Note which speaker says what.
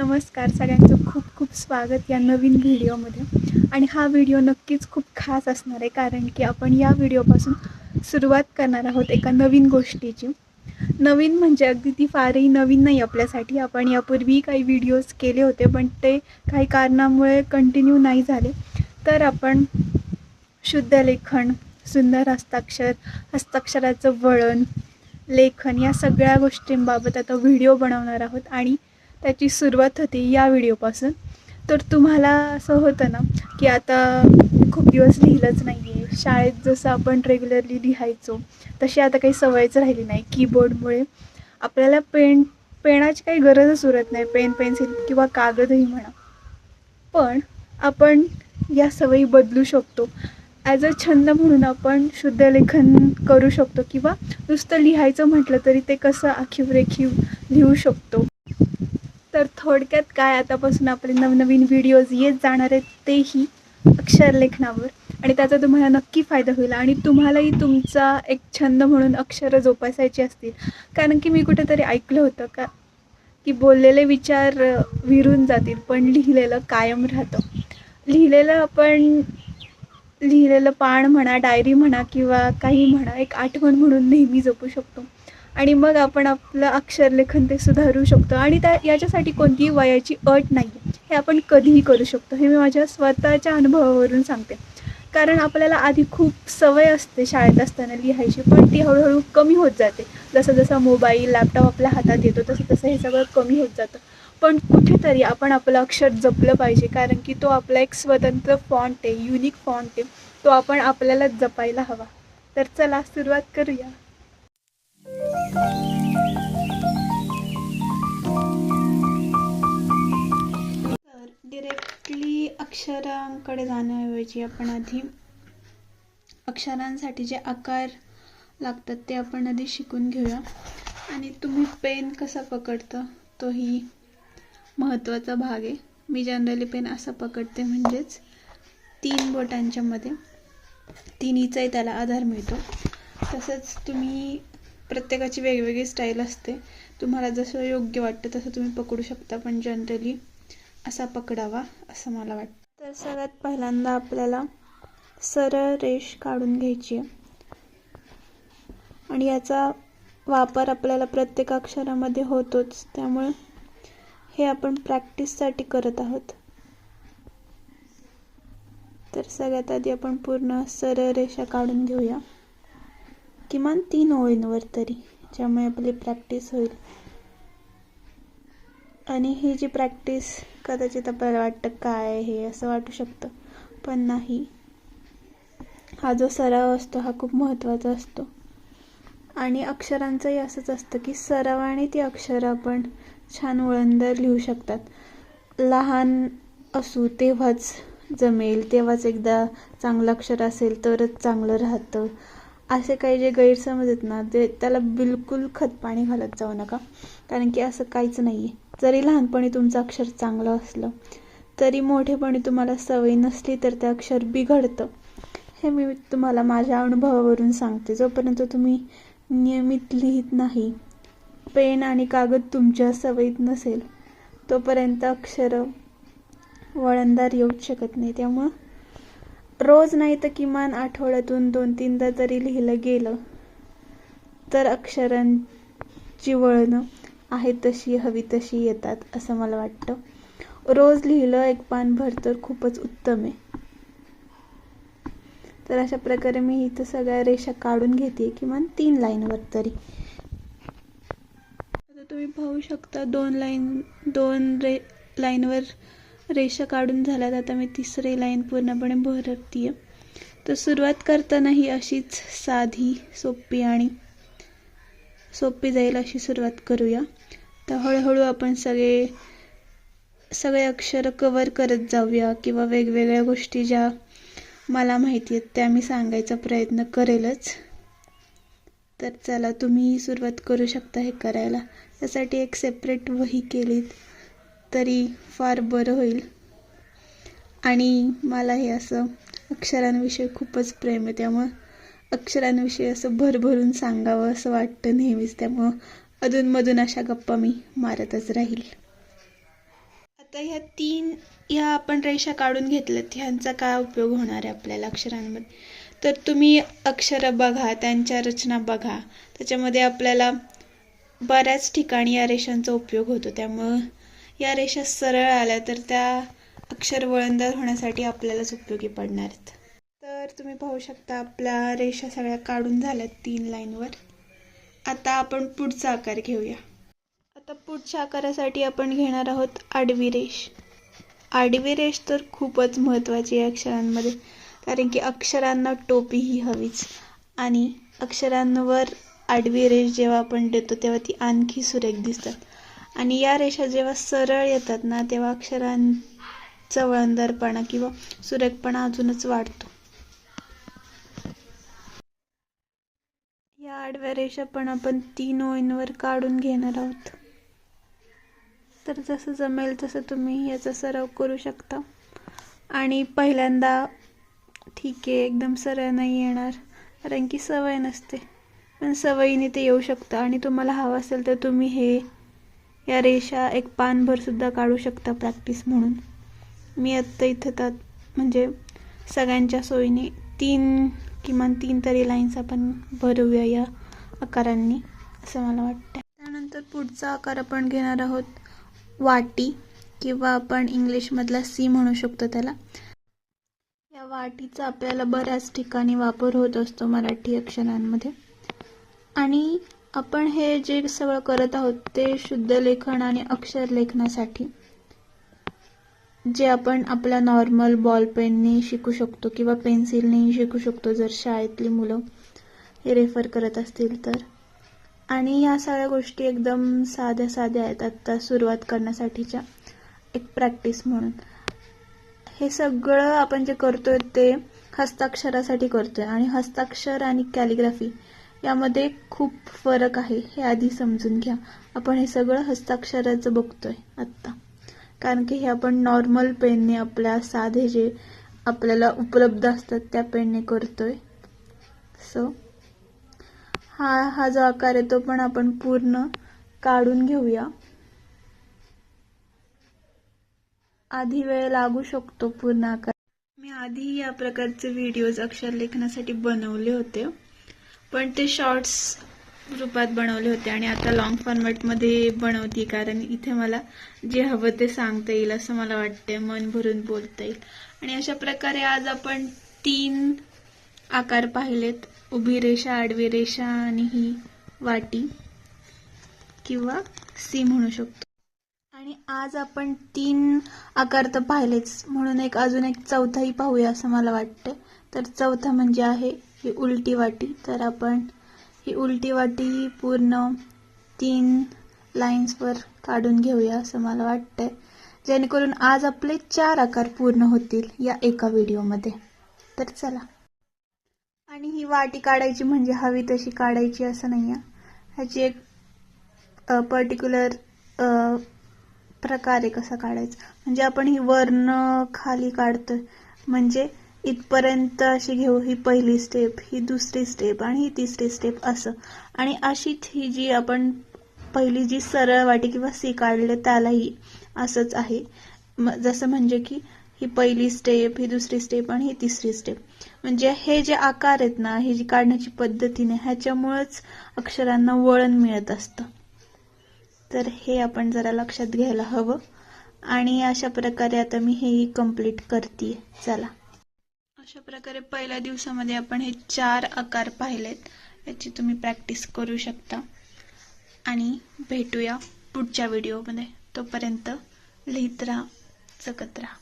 Speaker 1: नमस्कार सगळ्यांचं खूप खूप स्वागत या नवीन व्हिडिओमध्ये. आणि हा व्हिडिओ नक्कीच खूप खास असणार आहे कारण की आपण या व्हिडिओपासून सुरुवात करणार आहोत एका नवीन गोष्टीची. नवीन म्हणजे अगदी ती फारही नवीन नाही आपल्यासाठी. आपण यापूर्वी काही व्हिडिओज केले होते पण ते काही कारणामुळे कंटिन्यू नाही झाले. तर आपण शुद्ध लेखन सुंदर हस्ताक्षर हस्ताक्षराचं वळण लेखन या सगळ्या गोष्टींबाबत आता व्हिडिओ बनवणार आहोत. आणि त्याची सुरुवात होती या व्हिडिओपासून. तर तुम्हाला असं होतं ना की आता खूप दिवस लिहिलंच नाही आहे शाळेत जसं आपण रेग्युलरली लिहायचो तशी आता काही सवयच राहिली नाही. कीबोर्डमुळे आपल्याला पेन पेनाची काही गरजच उरत नाही. पेन पेन्सिल किंवा कागदही म्हणा. पण आपण या सवयी बदलू शकतो. ॲज अ छंद म्हणून आपण शुद्ध लेखन करू शकतो किंवा नुसतं लिहायचं म्हटलं तरी ते कसं आखीव रेखीव लिहू शकतो. तर थोडक्यात काय आतापासून आपले नवनवीन व्हिडिओज येत जाणार आहेत तेही अक्षरलेखनावर आणि त्याचा तुम्हाला नक्की फायदा होईल. आणि तुम्हालाही तुमचा एक छंद म्हणून अक्षरं जोपासायची असतील. कारण की मी कुठेतरी ऐकलं होतं का की बोललेले विचार विरून जातील पण लिहिलेलं कायम राहतं. लिहिलेलं आपण लिहिलेलं पान म्हणा डायरी म्हणा किंवा काही म्हणा एक आठवण म्हणून नेहमी जपू शकतो. आणि मग आपण आपलं अक्षरलेखन ते सुधारू शकतो. आणि त्या याच्यासाठी कोणतीही वयाची अट नाही आहे हे आपण कधीही करू शकतो. हे मी माझ्या स्वतःच्या अनुभवावरून सांगते. कारण आपल्याला आधी खूप सवय असते शाळेत असताना लिहायची. पण ती हळूहळू कमी होत जाते. जसं जसं मोबाईल लॅपटॉप आपल्या हातात येतो तसं तसं हे सगळं कमी होत जातं. पण कुठेतरी आपण आपलं अक्षर जपलं पाहिजे. कारण की तो आपला एक स्वतंत्र फॉन्ट आहे युनिक फॉन्ट आहे. तो आपण आपल्याला जपायला हवा. तर चला सुरुवात करूया. तर डिरेक्टली अक्षरांकडे जाण्याऐवजी आपण आधी अक्षरांसाठी जे आकार लागतात ते आपण आधी शिकून घेऊया. आणि तुम्ही पेन कसा पकडता तोही महत्त्वाचा भाग आहे. मी जनरली पेन असा पकडते म्हणजेच तीन बोटांच्यामध्ये तिन्हीचाही त्याला आधार मिळतो. तसंच तुम्ही प्रत्येकाची वेगवेगळी स्टाईल असते. तुम्हाला जसं योग्य वाटतं तसं तुम्ही पकडू शकता पण जनरली असा पकडावा असं मला वाटतं. तर सगळ्यात पहिल्यांदा आपल्याला सरळ रेष काढून घ्यायची आहे. आणि याचा वापर आपल्याला प्रत्येक अक्षरामध्ये होतोच. त्यामुळे हे आपण प्रॅक्टिससाठी करत आहोत. तर सगळ्यात आधी आपण पूर्ण सरळ रेषा काढून घेऊया. किमान तीन ओळींवर तरी ज्यामुळे आपली प्रॅक्टिस होईल. आणि ही जी प्रॅक्टिस कदाचित आपल्याला वाटतं काय हे असं वाटू शकतं पण नाही. हा जो सराव असतो हा खूप महत्त्वाचा असतो. आणि अक्षरांचंही असंच असतं की सरावाने ती अक्षरं आपण छान वळंदर लिहू शकतात. लहान असू तेव्हाच जमेल तेव्हाच एकदा चांगलं अक्षर असेल तरच चांगलं राहतं. असे काही जे गैरसमज आहेत ना ते त्याला बिलकुल खतपाणी घालत जाऊ नका. कारण की असं काहीच नाही आहे जरी लहानपणी तुमचं अक्षर चांगलं असलं तरी मोठेपणी तुम्हाला सवय नसली तर ते अक्षर बिघडतं. हे मी तुम्हाला माझ्या अनुभवावरून सांगते. जोपर्यंत तुम्ही नियमित लिहित नाही पेन आणि कागद तुमच्या सवयीत नसेल तोपर्यंत अक्षरं वळणदार येऊच शकत नाही. त्यामुळं रोज नाही तर किमान आठवड्यातून दोन तीनदा जरी लिहिलं गेलं तर अक्षरांची वळणं आहे तशी हवी तशी येतात असं मला वाटतं. रोज लिहिलं एक पान भर तर खूपच उत्तम आहे. तर अशा प्रकारे मी इथं सगळ्या रेषा काढून घेते किमान तीन लाईनवर तरी. आता तुम्ही पाहू शकता दोन लाईन दोन रे लाईनवर रेषा काढून झाल्यात. आता मी तिसरी लाईन पूर्णपणे भरती आहे तर सुरुवात करताना ही अशीच साधी सोपी आणि सोपी जाईल अशी सुरुवात करूया. तर हळूहळू आपण सगळे सगळे अक्षर कवर करत जाऊया किंवा वेगवेगळ्या गोष्टी ज्या मला माहिती आहेत त्या मी सांगायचा प्रयत्न करेलच. तर चला तुम्ही सुरुवात करू शकता हे करायला. त्यासाठी एक सेपरेट वही केलीत. तरी फार बरं होईल. आणि मला हे असं अक्षरांविषयी खूपच प्रेम आहे. त्यामुळं अक्षरांविषयी असं भरभरून सांगावं असं वाटतं नेहमीच. त्यामुळं अधूनमधून अशा गप्पा मी मारतच राहील. आता ह्या तीन ह्या आपण रेषा काढून घेतल्यात. ह्यांचा काय उपयोग होणार आहे आपल्याला अक्षरांमध्ये? तर तुम्ही अक्षरं बघा त्यांच्या रचना बघा. त्याच्यामध्ये आपल्याला बऱ्याच ठिकाणी या रेषांचा उपयोग होतो. त्यामुळं या रेषा सरळ आल्या तर त्या अक्षर वळणदार होण्यासाठी आपल्यालाच उपयोगी पडणार आहेत तर तुम्ही पाहू शकता आपल्या रेषा सगळ्या काढून झाल्यात तीन लाईनवर. आता आपण पुढचा आकार घेऊया. आता पुढच्या आकारासाठी आपण घेणार आहोत आडवी रेष. आडवी रेष तर खूपच महत्त्वाची आहे अक्षरांमध्ये कारण की अक्षरांना टोपी ही हवीच. आणि अक्षरांवर आडवी रेष जेव्हा आपण देतो तेव्हा ती आणखी सुरेख दिसतात. आणि या रेषा जेव्हा सरळ येतात ना तेव्हा अक्षरांचा वळणदारपणा किंवा सुरेखपणा अजूनच वाढतो. या आडव्या रेषा पण आपण तीन ओळींवर काढून घेणार आहोत. तर जसं जमेल तसं तुम्ही याचा सराव करू शकता. आणि पहिल्यांदा ठीक आहे एकदम सरळ नाही येणार कारण की सवय नसते. पण सवयीने ते येऊ शकतं आणि तुम्हाला हवं असेल तर तुम्ही हे या रेषा एक पानभरसुद्धा काढू शकता प्रॅक्टिस म्हणून. मी आत्ता इथं त्यात म्हणजे सगळ्यांच्या सोयीने तीन किमान तीन तरी लाईन्स आपण भरूया या आकारांनी असं मला वाटतं त्यानंतर पुढचा आकार आपण घेणार आहोत वाटी किंवा आपण इंग्लिशमधला सी म्हणू शकतो त्याला. या वाटीचा आपल्याला बऱ्याच ठिकाणी वापर होत असतो मराठी अक्षरांमध्ये. आणि आपण हे जे सगळं करत आहोत ते शुद्ध लेखन आणि अक्षर लेखनासाठी. जे आपण आपल्या नॉर्मल बॉल पेनने शिकू शकतो किंवा पेन्सिलनेही शिकू शकतो जर शाळेतली मुलं हे रेफर करत असतील तर. आणि या सगळ्या गोष्टी एकदम साध्या साध्या आहेत. आत्ता सुरुवात करण्यासाठीच्या एक प्रॅक्टिस म्हणून. हे सगळं आपण जे करतोय ते हस्ताक्षरासाठी करतोय. आणि हस्ताक्षर आणि कॅलिग्राफी यामध्ये खूप फरक आहे हे आधी समजून घ्या. आपण हे सगळं हस्ताक्षराचं बघतोय आत्ता. कारण की हे आपण नॉर्मल पेनने आपल्या साधे जे आपल्याला उपलब्ध असतात त्या पेनने करतोय. सो हा हा जो आकार आहे तो पण आपण पूर्ण काढून घेऊया. आधी वेळ लागू शकतो पूर्ण आकार. मी आधी या प्रकारचे व्हिडिओज अक्षर लेखनासाठी बनवले होते. पण ते शॉर्ट्स रूपात बनवले होते आणि आता लॉंग फॉर्मॅटमध्ये बनवते कारण इथे मला जे हवं ते सांगता येईल असं मला वाटते मन भरून बोलता येईल. आणि अशा प्रकारे आज आपण तीन आकार पाहिलेत. उभी रेषा आडवी रेषा आणि ही वाटी किंवा सी म्हणू शकतो. आणि आज आपण तीन आकार तर पाहिलेच. म्हणून एक अजून एक चौथाही पाहूया असं मला वाटतं तर चौथा म्हणजे आहे ही उलटी वाटी. तर आपण ही उलटी वाटी पूर्ण तीन लाईन्सवर काढून घेऊया असं मला वाटतंय. जेणेकरून आज आपले चार आकार पूर्ण होतील या एका व्हिडिओमध्ये. तर चला. आणि ही वाटी काढायची म्हणजे हवी तशी काढायची असं नाही आहे ह्याची एक पर्टिक्युलर प्रकारे कसा काढायचा? म्हणजे आपण ही वर्ण खाली काढतो म्हणजे इथपर्यंत अशी घेऊ ही पहिली स्टेप ही दुसरी स्टेप आणि ही तिसरी स्टेप असं. आणि अशीच ही जी आपण पहिली जी सरळ वाटी किंवा सी काढले त्यालाही असंच आहे. जसं म्हणजे की ही पहिली स्टेप ही दुसरी स्टेप आणि ही तिसरी स्टेप म्हणजे हे जे आकार आहेत ना हे जी काढण्याची पद्धतीने ह्याच्यामुळंच अक्षरांना वळण मिळत असतं. तर हे आपण जरा लक्षात घ्यायला हवं. आणि अशा प्रकारे आता मी हेही कंप्लीट करते चला. अशा प्रकारे पहिल्या दिवसामध्ये आपण हे चार आकार पाहिलेत. याची तुम्ही प्रॅक्टिस करू शकता. आणि भेटूया पुढच्या व्हिडिओमध्ये तोपर्यंत लिहित राहा जगत राहा.